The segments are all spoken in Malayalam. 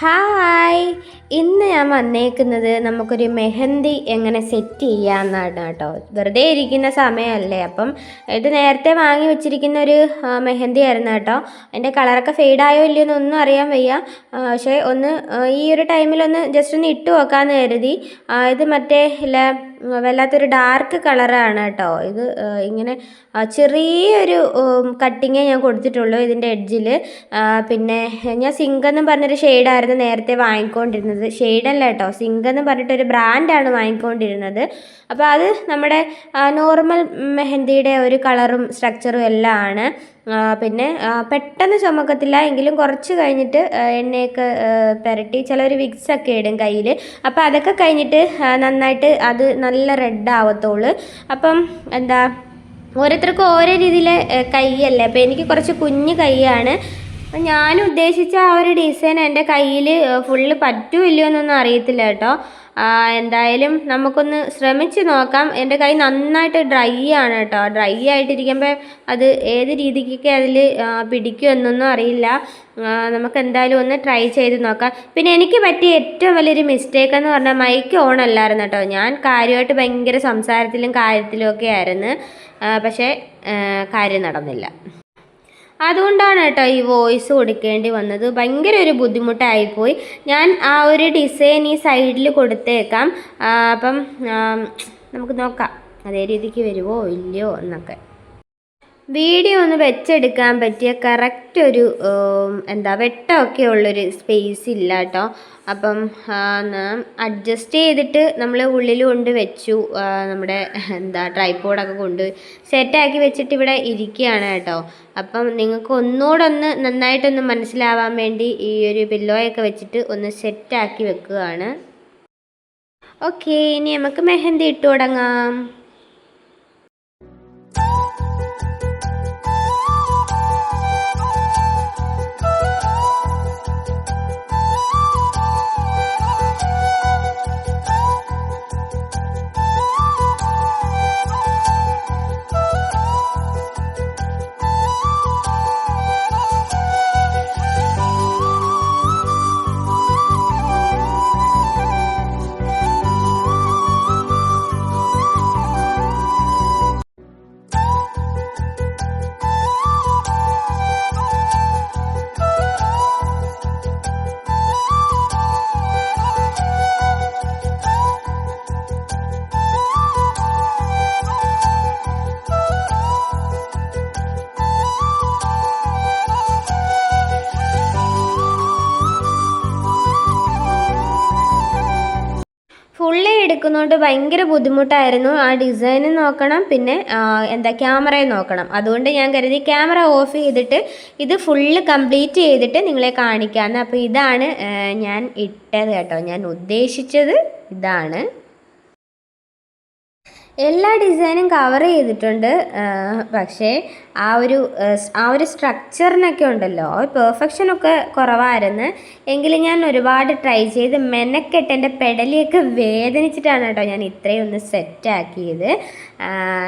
ഹായ് ഇന്ന് ഞാൻ വന്നേക്കുന്നത് നമുക്കൊരു മെഹന്തി എങ്ങനെ സെറ്റ് ചെയ്യാമെന്നാണ് കേട്ടോ. വെറുതെ ഇരിക്കുന്ന സമയമല്ലേ അപ്പം ഇത് നേരത്തെ വാങ്ങി വെച്ചിരിക്കുന്ന ഒരു മെഹന്തി ആയിരുന്നു കേട്ടോ. അതിന്റെ കളറൊക്കെ ഫെയ്ഡായോ ഇല്ലയോ എന്നൊന്നും അറിയാൻ വയ്യ. പക്ഷേ ഒന്ന് ഈ ഒരു ടൈമിലൊന്ന് ജസ്റ്റ് ഒന്ന് ഇട്ട് നോക്കാമെന്ന് കരുതി. ഇത് മറ്റേ ഇല്ല വല്ലാത്തൊരു ഡാർക്ക് കളറാണ് കേട്ടോ. ഇത് ഇങ്ങനെ ചെറിയൊരു കട്ടിങ്ങേ ഞാൻ കൊടുത്തിട്ടുള്ളൂ ഇതിന്റെ എഡ്ജിൽ. പിന്നെ ഞാൻ സിങ്ക് എന്നും പറഞ്ഞൊരു ഷെയ്ഡായിരുന്നു നേരത്തെ വാങ്ങിക്കൊണ്ടിരുന്നത്. ഷെയ്ഡല്ല കേട്ടോ സിങ്ക് എന്ന് പറഞ്ഞിട്ടൊരു ബ്രാൻഡാണ് വാങ്ങിക്കൊണ്ടിരുന്നത്. അപ്പോൾ അത് നമ്മുടെ നോർമൽ മെഹന്തിയുടെ ഒരു കളറും സ്ട്രക്ചറും എല്ലാം ആണ്. പിന്നെ പെട്ടെന്ന് ചുമക്കത്തില്ല. എങ്കിലും കുറച്ച് കഴിഞ്ഞിട്ട് എണ്ണയൊക്കെ പുരട്ടി ചിലർ വിക്സൊക്കെ ഇടും കയ്യിൽ അപ്പോൾ അതൊക്കെ കഴിഞ്ഞിട്ട് നന്നായിട്ട് അത് നല്ല റെഡ് ആവത്തുള്ളൂ അപ്പം എന്താ ഓരോരുത്തർക്കും ഓരോ രീതിയിലെ കൈയല്ലേ. അപ്പോൾ എനിക്ക് കുറച്ച് കുഞ്ഞ് കൈയാണ്. അപ്പം ഞാൻ ഉദ്ദേശിച്ച ആ ഒരു ഡിസൈൻ എന്റെ കയ്യിൽ ഫുള്ള് പറ്റുമോ ഇല്ലയോ എന്നൊന്നും അറിയത്തില്ല കേട്ടോ. എന്തായാലും നമുക്കൊന്ന് ശ്രമിച്ച് നോക്കാം. എന്റെ കൈ നന്നായിട്ട് ഡ്രൈ ആണ് കേട്ടോ. ഡ്രൈ ആയിട്ടിരിക്കുമ്പോൾ അത് ഏത് രീതിക്കൊക്കെ അതിൽ പിടിക്കുമെന്നൊന്നും അറിയില്ല. നമുക്ക് എന്തായാലും ഒന്ന് ട്രൈ ചെയ്ത് നോക്കാം. പിന്നെ എനിക്ക് പറ്റിയ ഏറ്റവും വലിയൊരു മിസ്റ്റേക്ക് എന്ന് പറഞ്ഞാൽ മൈക്ക് ഓൺ അല്ലായിരുന്നു കേട്ടോ. ഞാൻ കാര്യമായിട്ട് ഭയങ്കര സംസാരത്തിലും കാര്യത്തിലും ഒക്കെ ആയിരുന്നു. പക്ഷേ കാര്യം നടന്നില്ല. അതുകൊണ്ടാണ് കേട്ടോ ഈ വോയിസ് കൊടുക്കേണ്ടി വന്നത്. ഭയങ്കര ഒരു ബുദ്ധിമുട്ടായിപ്പോയി. ഞാൻ ആ ഒരു ഡിസൈൻ ഈ സൈഡിൽ കൊടുത്തേക്കാം. അപ്പം നമുക്ക് നോക്കാം. അതേ രീതിക്ക് വരുമോ ഇല്ലയോ എന്നൊക്കെ. വീഡിയോ ഒന്ന് വെച്ചെടുക്കാൻ പറ്റിയ കറക്റ്റ് ഒരു എന്താ വെട്ടമൊക്കെ ഉള്ളൊരു സ്പേസ് ഇല്ല കേട്ടോ അപ്പം അഡ്ജസ്റ്റ് ചെയ്തിട്ട് നമ്മൾ ഉള്ളിൽ കൊണ്ട് വെച്ചു. നമ്മുടെ എന്താ ട്രൈപ്പോഡൊക്കെ കൊണ്ട് സെറ്റാക്കി വെച്ചിട്ട് ഇവിടെ ഇരിക്കുകയാണ് കേട്ടോ അപ്പം നിങ്ങൾക്ക് ഒന്നുകൂടൊന്ന് നന്നായിട്ടൊന്ന് മനസ്സിലാവാൻ വേണ്ടി ഈ ഒരു പില്ലോയൊക്കെ വെച്ചിട്ട് ഒന്ന് സെറ്റാക്കി വെക്കുകയാണ്. ഓക്കെ ഇനി നമുക്ക് മെഹന്തി ഇട്ട് തുടങ്ങാം. എടുക്കുന്നതുകൊണ്ട് ഭയങ്കര ബുദ്ധിമുട്ടായിരുന്നു. ആ ഡിസൈൻ നോക്കണം പിന്നെ എന്താ ക്യാമറയും നോക്കണം. അതുകൊണ്ട് ഞാൻ കരുതി ക്യാമറ ഓഫ് ചെയ്തിട്ട് ഇത് ഫുള്ള് കംപ്ലീറ്റ് ചെയ്തിട്ട് നിങ്ങളെ കാണിക്കാമെന്ന് അപ്പോൾ ഇതാണ് ഞാൻ ഇട്ടത് കേട്ടോ. ഞാൻ ഉദ്ദേശിച്ചത് ഇതാണ്. എല്ലാ ഡിസൈനും കവർ ചെയ്തിട്ടുണ്ട്. പക്ഷേ ആ ഒരു ആ, ഒരു സ്ട്രക്ചറിനൊക്കെ ഉണ്ടല്ലോ. ആ ഒരു പെർഫെക്ഷനൊക്കെ കുറവായിരുന്നു. എങ്കിലും ഞാൻ ഒരുപാട് ട്രൈ ചെയ്ത് മെനക്കെട്ട് എന്റെ പെടലിയൊക്കെ വേദനിച്ചിട്ടാണ് കേട്ടോ ഞാൻ ഇത്രയും ഒന്ന് സെറ്റാക്കിയത്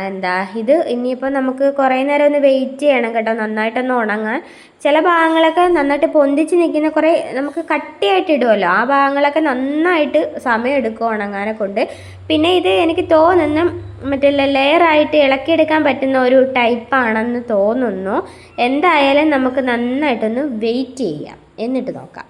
എന്താ ഇത് ഇനിയിപ്പോൾ നമുക്ക് കുറേ നേരം ഒന്ന് വെയിറ്റ് ചെയ്യണം കേട്ടോ നന്നായിട്ടൊന്ന് ഉണങ്ങാൻ. ചില ഭാഗങ്ങളൊക്കെ നന്നായിട്ട് പൊന്തിച്ച് നിൽക്കുന്ന കുറേ നമുക്ക് കട്ടിയായിട്ട് ഇടുമല്ലോ ആ ഭാഗങ്ങളൊക്കെ നന്നായിട്ട് സമയം എടുക്കും ഉണങ്ങാനെ പിന്നെ ഇത് എനിക്ക് തോന്നുന്നു മറ്റേ ലെയറായിട്ട് ഇളക്കിയെടുക്കാൻ പറ്റുന്ന ഒരു ടൈപ്പാണെന്ന് തോന്നുന്നു. എന്തായാലും നമുക്ക് നന്നായിട്ടൊന്ന് വെയിറ്റ് ചെയ്യാം. എന്നിട്ട് നോക്കാം.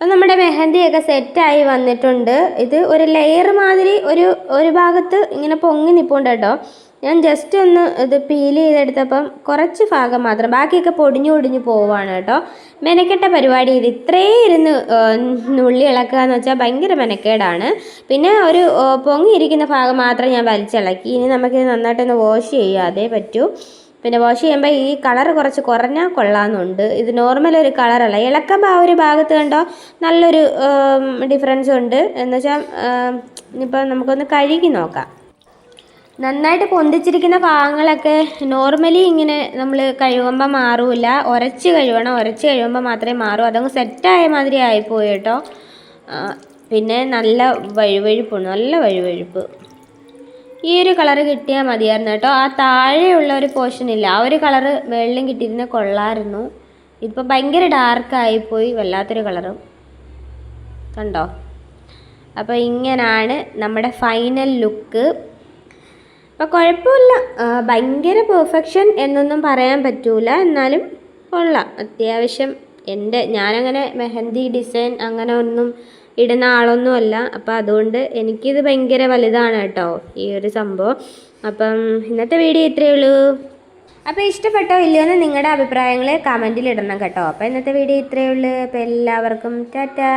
അപ്പം നമ്മുടെ മെഹന്തിയൊക്കെ സെറ്റായി വന്നിട്ടുണ്ട്. ഇത് ഒരു ലെയർ മാതിരി ഒരു ഒരു ഭാഗത്ത് ഇങ്ങനെ പൊങ്ങി നിൽപ്പുണ്ട് കേട്ടോ. ഞാൻ ജസ്റ്റ് ഒന്ന് ഇത് പീൽ ചെയ്തെടുത്തപ്പം കുറച്ച് ഭാഗം മാത്രം ബാക്കിയൊക്കെ പൊടിഞ്ഞു പൊടിഞ്ഞു പോവാണ് കേട്ടോ. മെനക്കെട്ട പരിപാടി ഇത്. ഇത്രയും ഇരുന്ന് നുള്ളി ഇളക്കുക എന്ന് വെച്ചാൽ ഭയങ്കര മെനക്കേടാണ്. പിന്നെ ഒരു പൊങ്ങിയിരിക്കുന്ന ഭാഗം മാത്രം ഞാൻ വലിച്ചിളക്കി. ഇനി നമുക്കിത് നന്നായിട്ടൊന്ന് വാഷ് ചെയ്യാതെ പറ്റൂ. പിന്നെ വാഷ് ചെയ്യുമ്പോൾ ഈ കളർ കുറച്ച് കുറഞ്ഞാൽ കൊള്ളാമെന്നുണ്ട്. ഇത് നോർമൽ ഒരു കളറല്ല ഇളക്കുമ്പോൾ ആ ഒരു ഭാഗത്ത് കണ്ടോ നല്ലൊരു ഡിഫറൻസ് ഉണ്ട്. എന്ന് വെച്ചാൽ ഇനിയിപ്പോൾ നമുക്കൊന്ന് കഴുകി നോക്കാം. നന്നായിട്ട് പൊന്തിച്ചിരിക്കുന്ന ഭാഗങ്ങളൊക്കെ നോർമലി ഇങ്ങനെ നമ്മൾ കഴുകുമ്പോൾ മാറില്ല ഉരച്ച് കഴുകണം ഉരച്ച് കഴുകുമ്പോൾ മാത്രമേ മാറൂ. അതങ്ങ് സെറ്റായ മാതിരി ആയിപ്പോയി കേട്ടോ. പിന്നെ നല്ല വഴുവഴുപ്പുണ്ട് നല്ല വഴുവഴുപ്പ്. ഈ ഒരു കളറ് കിട്ടിയാൽ മതിയായിരുന്നു കേട്ടോ. ആ താഴെയുള്ള ഒരു പോർഷൻ ഇല്ല. ആ ഒരു കളറ് വെള്ളം കിട്ടിയിരുന്ന കൊള്ളായിരുന്നു. ഇതിപ്പോൾ ഭയങ്കര ഡാർക്കായിപ്പോയി വല്ലാത്തൊരു കളറും കണ്ടോ? അപ്പോൾ ഇങ്ങനാണ് നമ്മുടെ ഫൈനൽ ലുക്ക് അപ്പോൾ കുഴപ്പമില്ല. ഭയങ്കര പെർഫെക്ഷൻ എന്നൊന്നും പറയാൻ പറ്റൂല. എന്നാലും കൊള്ളാം. അത്യാവശ്യം എന്റെ ഞാനങ്ങനെ മെഹന്തി ഡിസൈൻ അങ്ങനെ ഒന്നും ഇടുന്ന ആളൊന്നുമല്ല. അപ്പോൾ അതുകൊണ്ട് എനിക്കിത് ഭയങ്കര വലുതാണ് കേട്ടോ ഈ ഒരു സംഭവം. അപ്പം ഇന്നത്തെ വീഡിയോ ഇത്രയേ ഉള്ളൂ. അപ്പോൾ ഇഷ്ടപ്പെട്ടോ ഇല്ലയോ എന്ന് നിങ്ങളുടെ അഭിപ്രായങ്ങൾ കമന്റിൽ ഇടണം കേട്ടോ. അപ്പോൾ ഇന്നത്തെ വീഡിയോ ഇത്രയേ ഉള്ളൂ. അപ്പോൾ എല്ലാവർക്കും ടാറ്റാ.